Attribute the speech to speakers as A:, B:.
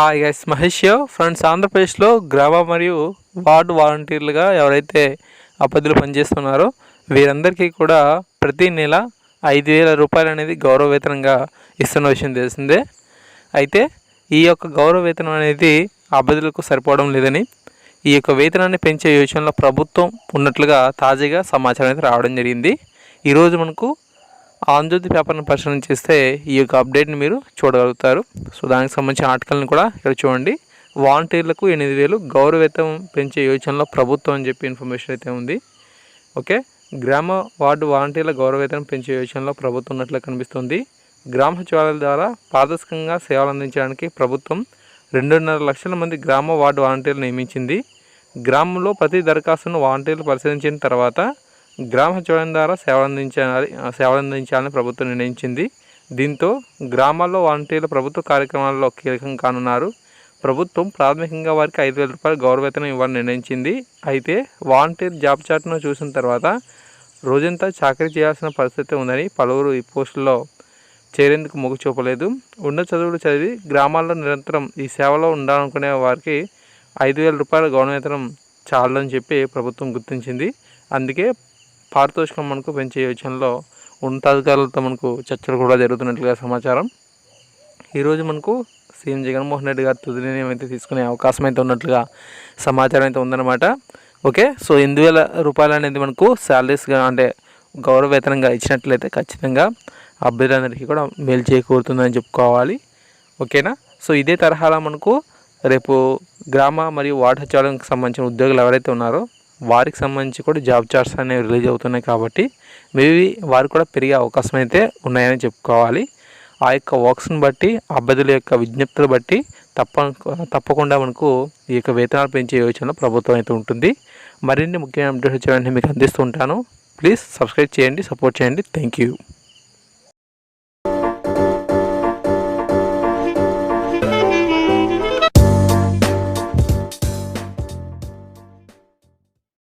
A: Hi guys Mahesh friends ఆంధ్రప్రదేశ్లో గ్రామ మరియు వార్డు వాలంటీర్లుగా ఎవరైతే అభ్యర్థులు పనిచేస్తున్నారో వీరందరికీ కూడా ప్రతి నెల ఐదు వేల రూపాయలు అనేది గౌరవ వేతనంగా ఇస్తున్న విషయం తెలిసిందే. అయితే ఈ యొక్క గౌరవ వేతనం అనేది అభ్యర్థులకు సరిపోవడం లేదని ఈ యొక్క వేతనాన్ని పెంచే యోచనలో ప్రభుత్వం ఉన్నట్లుగా తాజాగా సమాచారం అయితే రావడం జరిగింది. ఈరోజు మనకు ఆంధ్రజ్యోతి పేపర్ని పరిశీలన చేస్తే ఈ యొక్క అప్డేట్ని మీరు చూడగలుగుతారు. సో దానికి సంబంధించిన ఆర్టికల్ని కూడా ఇక్కడ చూడండి. వాలంటీర్లకు ఎనిమిది వేలు గౌరవేతం పెంచే యోచనలో ప్రభుత్వం అని చెప్పి ఇన్ఫర్మేషన్ అయితే ఉంది. ఓకే? గ్రామ వార్డు వాలంటీర్ల గౌరవేతనం పెంచే యోచనలో ప్రభుత్వం ఉన్నట్లు కనిపిస్తుంది. గ్రామ సచివాలయాల ద్వారా పారదర్శకంగా సేవలు అందించడానికి ప్రభుత్వం రెండున్నర లక్షల మంది గ్రామ వార్డు వాలంటీర్లు నియమించింది. గ్రామంలో ప్రతి దరఖాస్తును వాలంటీర్లు పరిశీలించిన తర్వాత గ్రామ సచివాలయం ద్వారా సేవలందించాలి అందించాలి సేవలు అందించాలని ప్రభుత్వం నిర్ణయించింది. దీంతో గ్రామాల్లో వాలంటీర్లు ప్రభుత్వ కార్యక్రమాల్లో కీలకం కానున్నారు. ప్రభుత్వం ప్రాథమికంగా వారికి ఐదు వేల రూపాయలు గౌరవేతనం ఇవ్వాలని నిర్ణయించింది. అయితే వాలంటీర్ జాబ్ చాట్ను చూసిన తర్వాత రోజంతా చాకరీ చేయాల్సిన పరిస్థితి ఉందని పలువురు ఈ పోస్టుల్లో చేరేందుకు మొగ్గు చూపలేదు. ఉన్న చదువులు చదివి గ్రామాల్లో నిరంతరం ఈ సేవలో ఉండాలనుకునే వారికి ఐదు వేల రూపాయల గౌరవేతనం చాలని చెప్పి ప్రభుత్వం గుర్తించింది. అందుకే పారితోషికం మనకు పెంచే యోచనలో ఉన్నతాధికారులతో మనకు చర్చలు కూడా జరుగుతున్నట్లుగా సమాచారం. ఈరోజు మనకు సీఎం జగన్మోహన్ రెడ్డి గారు తుది నిర్ణయం అయితే తీసుకునే అవకాశం అయితే ఉన్నట్లుగా సమాచారం అయితే ఉందన్నమాట. ఓకే సో ఎనిమిది వేల రూపాయలు అనేది మనకు శాలరీస్గా అంటే గౌరవ వేతనంగా ఇచ్చినట్లయితే ఖచ్చితంగా అభ్యర్థులందరికీ కూడా మేలు చేకూరుతుందని చెప్పుకోవాలి. ఓకేనా? సో ఇదే తరహాలో మనకు రేపు గ్రామ మరియు వార్డు సచివాలయంకి సంబంధించిన ఉద్యోగులు ఎవరైతే ఉన్నారో వారికి సంబంధించి కూడా జాబ్ చార్ట్స్ అనేవి రిలీజ్ అవుతున్నాయి కాబట్టి మేబీ వారు కూడా పెరిగే అవకాశం అయితే ఉన్నాయని చెప్పుకోవాలి. ఆ యొక్క వర్క్స్ని బట్టి అభ్యర్థుల యొక్క విజ్ఞప్తులు బట్టి తప్ప తప్పకుండా మనకు ఈ యొక్క వేతనాలు పెంచే యోచనలో ప్రభుత్వం అయితే ఉంటుంది. మరిన్ని ముఖ్యమైన అప్డేట్స్ వచ్చేవన్నీ మీకు అందిస్తూ ఉంటాను. ప్లీజ్ సబ్స్క్రైబ్ చేయండి సపోర్ట్ చేయండి. Thank you